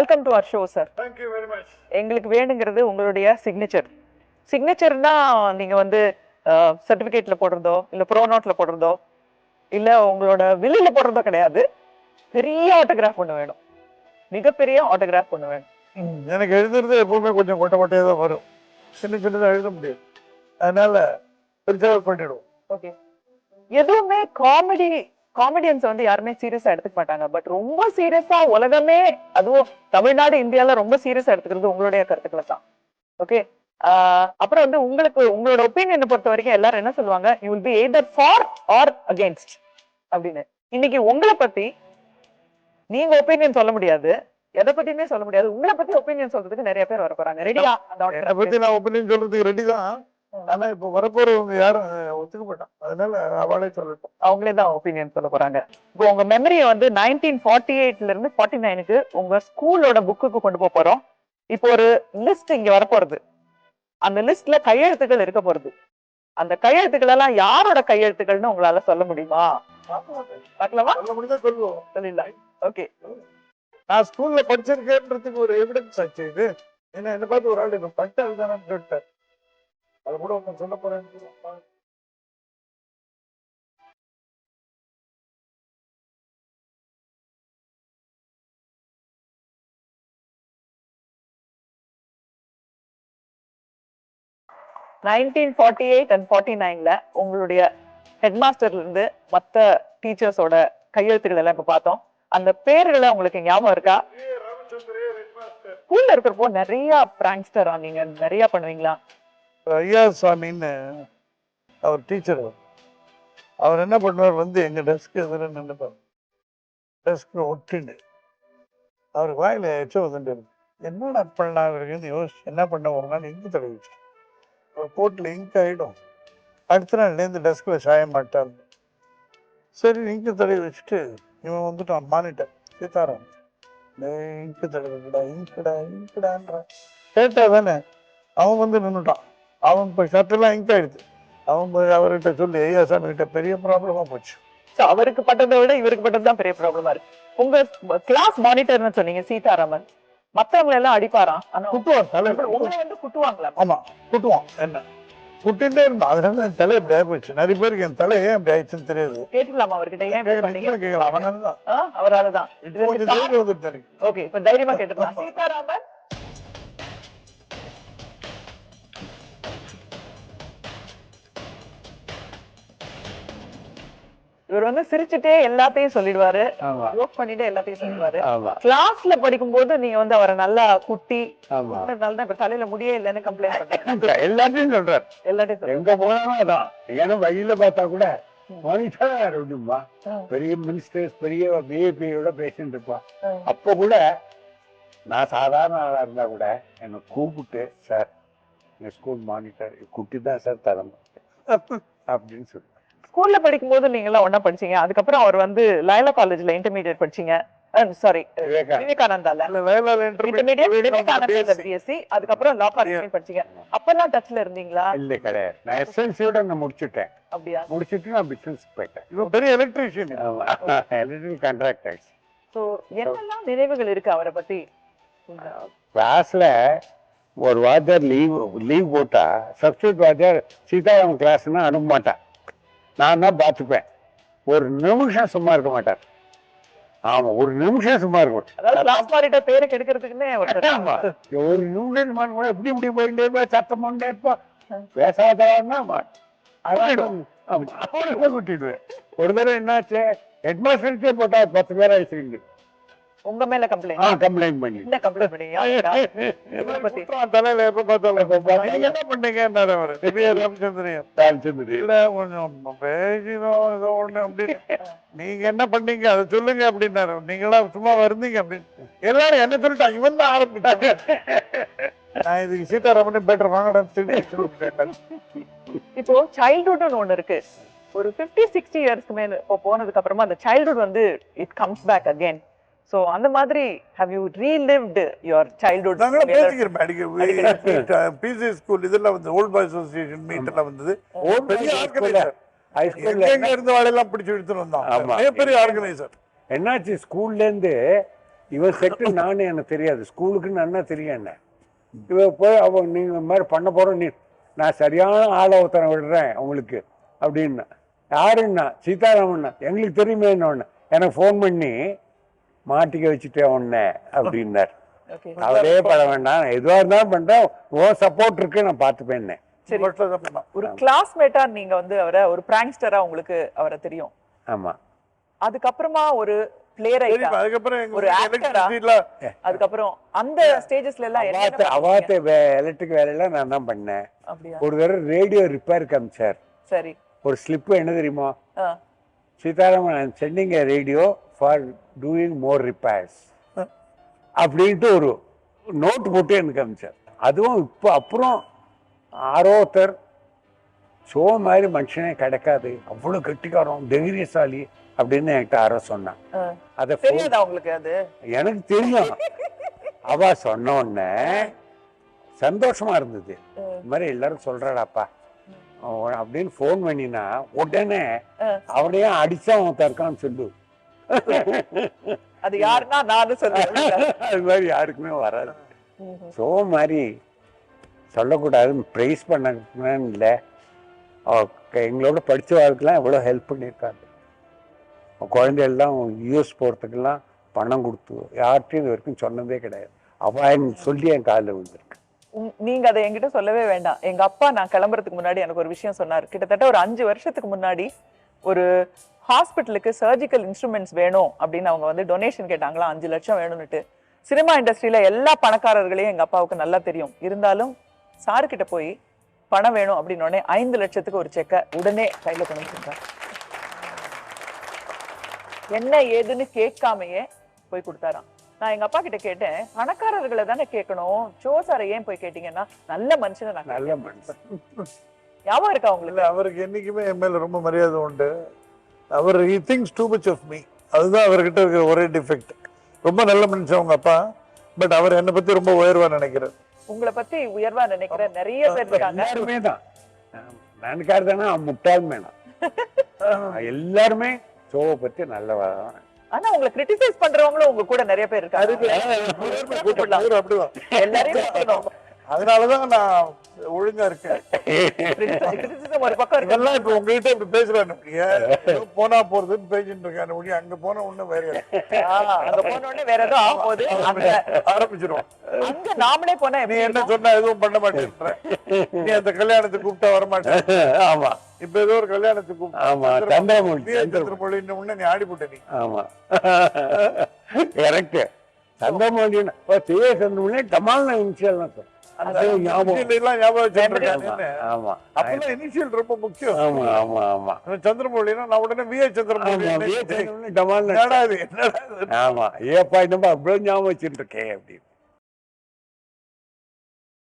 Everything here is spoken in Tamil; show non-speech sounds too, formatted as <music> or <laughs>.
Welcome to our show sir thank you very much எங்களுக்கு வேணுங்கிறது உங்களுடைய சிக்னேச்சர் சிக்னேச்சர்னா நீங்க வந்து சர்டிபிகேட்ல போடுறதோ இல்ல ப்ரோ நோட்ல போடுறதோ இல்ல உங்களோட வில்லில போடுறதோ கிடையாது. பெரிய ஆட்டோகிராஃப் ஒண்ணு வேணும். மிகப்பெரிய ஆட்டோகிராஃப் ஒண்ணு வேணும். எனக்கு எழுதுறது எப்பவுமே கொஞ்சம் கொட்டை கொட்டையாக தான் வரும். சின்ன சின்னதாக எழுத முடியாது. அதனால பெருசாக பண்ணிடுவோம். ஓகே எதுவுமே காமெடி காமெடியன்ஸ் வந்து யாருமே சீரியஸா எடுத்துக்க மாட்டாங்க. பட் ரொம்ப சீரியஸா உலகமே அதுவும் தமிழ்நாடு இந்தியால ரொம்ப சீரியஸா எடுத்துக்கிறது உங்களுடைய கருத்துக்களை தான். ஓகே அப்புறம் வந்து உங்களுக்கு உங்களோட ஒப்பீனியனை பொறுத்த வரைக்கும் எல்லாரும் என்ன சொல்லுவாங்க? You will be either for or against அப்படின்னு. இன்னைக்கு உங்களை பத்தி நீங்க ஒப்பீனியன் சொல்ல முடியாது. எதை பத்தியுமே சொல்ல முடியாது. உங்களை பத்தி ஒப்பீனியன் சொல்றதுக்கு நிறைய பேர் வர போறாங்க ரெடியா பத்தி நான் ஒப்பீனியன் சொல்றதுக்கு ரெடி தான்? ஆனா இப்போ வரப்போறவங்க யாரும் ஒத்துக்க மாட்டான் அதனால அவளே சொல்லட்டும். அவங்களே தான் ஒப்பீனியன் சொல்ல போறாங்க. இப்போ உங்க மெமரியை வந்து நைன்டீன் ஃபார்ட்டி எயிட்ல இருந்து ஃபார்ட்டி நைனுக்கு உங்க ஸ்கூலோட புக்குக்கு கொண்டு போக போறோம். இப்போ ஒரு லிஸ்ட் இங்க வரப்போறது. அந்த லிஸ்ட்ல கையெழுத்துக்கள் இருக்க போறது. அந்த கையெழுத்துக்கள் எல்லாம் யாரோட கையெழுத்துக்கள்னு உங்களால சொல்ல முடியுமா? பார்க்கலாமா. சொல்ல முடிஞ்சா சொல்லுவோம். சொல்லிடலாம். ஓகே நான் ஸ்கூல்ல படிச்சிருக்கேன்றதுக்கு ஒரு எவிடன்ஸ் ஆச்சு இது. ஏன்னா என்ன பார்த்து ஒரு ஆள் இப்போ அதுதானு கேட்டார். அது கூட ஒன்று சொல்ல போறேன்னு nineteen forty eight and forty நைன்ல உங்களுடைய ஹெட் மாஸ்டர்ல இருந்து மத்த டீச்சர்ஸோட கையெழுத்துக்கள் எல்லாம் இப்ப பார்த்தோம். அந்த பேர்களை உங்களுக்கு ஞாபகம் இருக்கா? ஸ்கூல்ல இருக்கிறப்போ நிறைய பிராங்ஸ்டரா நீங்க நிறைய பண்ணுவீங்களா? ஐயா சுவாமின்னு அவர் டீச்சர் அவர். என்ன பண்ணுவார் வந்து எங்கள் டெஸ்க் எதிர நின்றுப்பார். டெஸ்க்கு ஒட்டிண்டு அவர் வாயில் எச்சோ வந்துட்டு இருக்கு. என்னடா பண்ணலாம் இருக்குன்னு யோசிச்சு என்ன பண்ண ஒரு நாள் இங்கு தடவிச்சு அவர் கோட்டில் இங்க் ஆகிடும் அடுத்த நாள்லேருந்து டெஸ்கில் சாய மாட்டார். சரி இங்கு தடவி வச்சுட்டு இவன் வந்துட்டான் மானிட்டர். சீதாராம் இங்கு தடவிடா இங்குடா இங்குடான்ற கேட்டா தானே அவன் வந்து நின்றுட்டான் அவன் இப்போ ஷர்ட்டெல்லாம் இங்க் ஆயிடுது அவன் அவர்கிட்ட சொல்லி ஐயா சாமி கிட்ட பெரிய ப்ராப்ளமா போச்சு. So, அவருக்கு பட்டதை விட இவருக்கு பட்டது தான் பெரிய ப்ராப்ளமா இருக்கு. உங்க கிளாஸ் மானிட்டர்னு சொன்னீங்க சீதாராமன். மத்தவங்க எல்லாம் அடிப்பாராம் ஆனா குட்டுவான் வந்து குட்டுவாங்களா? ஆமா குட்டுவான் என்ன? குட்டிகிட்டே இருந்தான் அதனால என் தலை இப்படி ஆயிப்போச்சு நிறைய பேருக்கு என் தலை ஏன் இப்படி ஆயிடுச்சுன்னு தெரியாது. கேட்டுக்கலாமா அவர்கிட்ட? ஏன் கேட்கலாம் அவனால தான் வந்துட்டு எனக்கு ஓகே இப்ப தைரியமா கேட்டுக்கலாம். சீதாராமன் இவர் வந்து சிரிச்சுட்டே எல்லாத்தையும் சொல்லிடுவாரு. ஜோக் பண்ணிட்டே எல்லாத்தையும் சொல்லிடுவாரு. கிளாஸ்ல படிக்கும்போது நீங்க வந்து அவரை நல்லா குட்டி ஆமா. அதனால தான் இப்ப தலையில முடியே இல்லைன்னு கம்ப்ளைண்ட் பண்றேன் <laughs> எல்லாத்தையும் சொல்றாரு. எல்லாத்தையும். எங்க போனாலும் அதான். ஏன்னா வழியில பார்த்தா கூட ஆ. பெரிய மினிஸ்டர்ஸ் பெரிய விஐபியோட பேசிட்டு இருப்பான். அப்ப கூட நான் சாதாரண ஆளா இருந்தா கூட என்னை கூப்பிட்டு சார் எங்க ஸ்கூல் மானிட்டர் குட்டி தான் சார் தரணும். <laughs> அப்படின்னு சொல்லி ஸ்கூல்ல படிக்கும்போது நீங்க எல்லாம் ஒண்ணா படிச்சீங்க. அதுக்கப்புறம் அவர் வந்து லயலா காலேஜ்ல இன்டர்மீடியட் படிச்சீங்க. சாரி விவேகா. விவேகானந்தால. இன்டர்மீடியட் பிஎஸ்சி அதுக்கப்புறம் லா காலேஜ் படிச்சீங்க. அப்பெல்லாம் டச்ல இருந்தீங்களா? இல்ல கிடையாது. நான் எஸ்எல்சியோட நான் முடிச்சுட்டேன். அப்படியா? முடிச்சுட்டு நான் பிசினஸ் போயிட்டேன். இவன் பெரிய எலக்ட்ரீஷியன் எலக்ட்ரிக் கான்ட்ராக்டர்ஸ் என்னெல்லாம் நினைவுகள் இருக்கு அவரை பத்தி? கிளாஸ்ல ஒரு வாத்தியார் லீவ் லீவ் போட்டா சப்ஸ்டியூட் வாத்தியார் சீதாராமன் கிளாஸ்னா அனுப்ப மாட்டான் நான் தான் பார்த்துப்பேன். ஒரு நிமிஷம் சும்மா இருக்க மாட்டார். ஆமா ஒரு நிமிஷம் சும்மா இருக்க மாறிட்ட பேரை கெடுக்கிறதுக்குன்னே. ஒரு நிமிஷம் சும்மா இருக்க மாட்டார். இப்படி போயிட்டே இருப்பா சத்தம் பண்ணிட்டே இருப்பா. பேசாதவன்னா கூட்டிடுவேன். ஒரு தடவை என்னாச்சு? ஹெட்மாஸ்டர்க்கே போட்டா பத்து பேர் ஆயிடுச்சு உங்க மேல ஆ கம்ப்ளைண்ட் கம்ப்ளைண்ட் பண்ணி. என்ன கம்ப்ளைண்ட் பண்ணீங்க? என்ன பண்ணீங்க இல்ல கொஞ்சம் பேசினோம் ஏதோ ஒண்ணு அப்படின்னு நீங்க என்ன பண்ணீங்க? அதை சொல்லுங்க அப்படின்னாரு. நீங்களா சும்மா வருந்தீங்க அப்படின்னு எல்லாரும் என்ன சொல்லிட்டாங்க? இவன் தான் ஆரம்பிட்டாங்க நான் இதுக்கு சீதாராமன் பெட்டர் வாங்கடா இப்போ சைல்ட்ஹுட்னு ஒண்ணு இருக்கு. ஒரு 50 சிக்ஸ்டி இயர்ஸ்க்கு மேல இப்போ போனதுக்கு அப்புறமா அந்த சைல்ட்ஹுட் வந்து it comes back again so அந்த மாதிரி how you relived your childhood நாங்களும் பேசிக்கிறோம் அடிக்க பிசி ஸ்கூல் இதெல்லாம் வந்து ஓல்ட் பாய் அசோசியேஷன் மீட் எல்லாம் வந்தது. பெரிய ஆர்கனைசர் எங்க இருந்து வாழையெல்லாம் பிடிச்சு எடுத்துட்டு வந்தோம். மிகப்பெரிய ஆர்கனைசர் என்னாச்சு ஸ்கூல்ல இருந்து இவன் செட்டு <laughs> நானே எனக்கு தெரியாது. ஸ்கூலுக்கு நன்னா தெரியும் என்ன. இவன் போய் அவன் நீங்க இந்த மாதிரி பண்ண போறோம் நீ நான் சரியான ஆள ஒருத்தனை விடுறேன் உங்களுக்கு. அப்படின்னா. யாருன்னா? சீதாராமண்ணா எங்களுக்கு தெரியுமே என்ன எனக்கு ஃபோன் பண்ணி மாட்டிக்க வச்சுட்டேன் உன்னை அப்படின்னார். <laughs> அவரே பட வேண்டாம். நான் எதுவா இருந்தாலும் பண்றேன். ஓ சப்போர்ட் இருக்கு நான் பார்த்துப்பேன் சரி. ஒரு கிளாஸ்மேட்டா நீங்க வந்து அவரை ஒரு பிராங்க்ஸ்டரா உங்களுக்கு அவரை தெரியும். ஆமா. அதுக்கப்புறமா ஒரு அதுக்கப்புறம் அந்த ஸ்டேஜஸ்ல எல்லாம் அவாத்த எலக்ட்ரிக் வேலையெல்லாம் நான் தான் பண்ணேன். ஒரு தடவை ரேடியோ ரிப்பேர் காமிச்சார் சரி. ஒரு ஸ்லிப்பு என்ன தெரியுமா? ஆ, Sitaraman I'm sending a radio for doing more repairs அப்படின்ட்டு ஒரு நோட் போட்டு எனக்கு அமிச்சார் அதுவும் இப்போ அப்புறம் ஆரோத்தர் ஷோ மாதிரி மனுஷனே கிடைக்காது. அவ்வளோ கெட்டிக்காரம் தைரியசாலி அப்படின்னு என்கிட்ட யாரோ சொன்னான். அதை தெரியாதா உங்களுக்கு அது? எனக்கு தெரியும். அவ சொன்ன உடனே சந்தோஷமா இருந்தது. ஆ. இந்த மாதிரி எல்லாரும் சொல்றாடாப்பா அப்படின்னு ஃபோன் பண்ணினா உடனே ஆ. அவனையே அடிச்சா அவன் தற்கான்னு சொல்லு. அது யாருன்னா நானும் சொல்லுவேன் அது மாதிரி யாருக்குமே வராது. ஸோ மாதிரி சொல்லக்கூடாதுன்னு ப்ரைஸ் பண்ணணும்னு இல்லை. எங்களோட படித்தவாளுக்கெல்லாம் எவ்வளோ ஹெல்ப் பண்ணியிருக்காங்க குழந்தைகள்லாம் யூஎஸ் போகிறதுக்கெல்லாம் பணம் கொடுத்து யார்கிட்டையும் இது வரைக்கும் சொன்னதே கிடையாது. அவ எனக்கு சொல்லி என் காலில் விழுந்திருக்கு நீங்க அதை என்கிட்ட சொல்லவே வேண்டாம். எங்க அப்பா நான் கிளம்புறதுக்கு முன்னாடி எனக்கு ஒரு விஷயம் சொன்னார். கிட்டத்தட்ட ஒரு அஞ்சு வருஷத்துக்கு முன்னாடி ஒரு ஹாஸ்பிட்டலுக்கு சர்ஜிக்கல் இன்ஸ்ட்ருமெண்ட்ஸ் வேணும் அப்படின்னு அவங்க வந்து டொனேஷன் கேட்டாங்களா? அஞ்சு லட்சம் வேணும்னுட்டு. சினிமா இண்டஸ்ட்ரியில எல்லா பணக்காரர்களையும் எங்க அப்பாவுக்கு நல்லா தெரியும். இருந்தாலும் சாரு கிட்ட போய் பணம் வேணும் அப்படின்னு ஐந்து லட்சத்துக்கு ஒரு செக்கை உடனே கையில கொண்டு வச்சிருந்தார் என்ன ஏதுன்னு கேட்காமையே போய் கொடுத்தாராம். நான் எங்க அப்பா கிட்ட கேட்டேன் பணக்காரர்களை தானே கேட்கணும்? சோ சாரை ஏன் போய் கேட்டீங்கன்னா நல்ல மனுஷனை நான் நல்ல. மனுஷன். ஞாபகம் இருக்கா உங்களுக்கு? அவருக்கு என்னைக்குமே என் மேல ரொம்ப மரியாதை உண்டு. அவர் he thinks too much of me. அதுதான் அவர்கிட்ட இருக்கிற ஒரே டிஃபெக்ட் ரொம்ப நல்ல மனுஷன் உங்க அப்பா. பட் அவர் என்னை பத்தி ரொம்ப உயர்வா நினைக்கிறார். உங்களை பத்தி உயர்வா நினைக்கிற நிறைய பேர் இருக்காங்க. எல்லாருமே தான். அவன் முட்டாள் வேணாம் <laughs> எல்லாருமே ஷோவை பற்றி நல்லவா ஆனா உங்களை கிரிட்டிசைஸ் பண்றவங்களும் உங்க கூட நிறைய பேர் இருக்காங்க. எல்லாரையும். அதனாலதான் நான் ஒழுங்கா criticism <laughs> ஒரு பக்கம் இருக்கு. இதெல்லாம் இப்ப உங்ககிட்ட இப்படி போனா போறதுன்னு பேசிட்டு இருக்கானு ஒழிய அங்க போன ஒண்ணும் வேற ஆ, அங்க போன வேற ஏதோ அங்க அங்க நாமளே போனா நீ என்ன? சொன்னா எதுவும் பண்ண மாட்டேன்ற. நீ அந்த கல்யாணத்துக்கு கூப்பிட்டா வர மாட்டேன் <laughs> ஆமா. இப்ப ஏதோ ஒரு கல்யாணத்துக்கு ஆமா, சந்திரமௌழி. சந்திரமௌழி. நீ ஆடிப்புட்ட நீ. ஆமா. <laughs> கரெக்ட் சந்திரமௌழின்னு சிவே சந்திரமௌழி டமால்னு இனிஷியல் தான் ரொம்ப முக்கியம். ஆமா ஆமா ஆமா. சந்திரமௌழினா நான் உடனே வி எஸ் சந்திரமௌழி இது? ஆமா. ஏப்பா என்னப்பா அவ்வளவு ஞாபகம் வச்சுட்டு இருக்கேன் அப்படின்னு.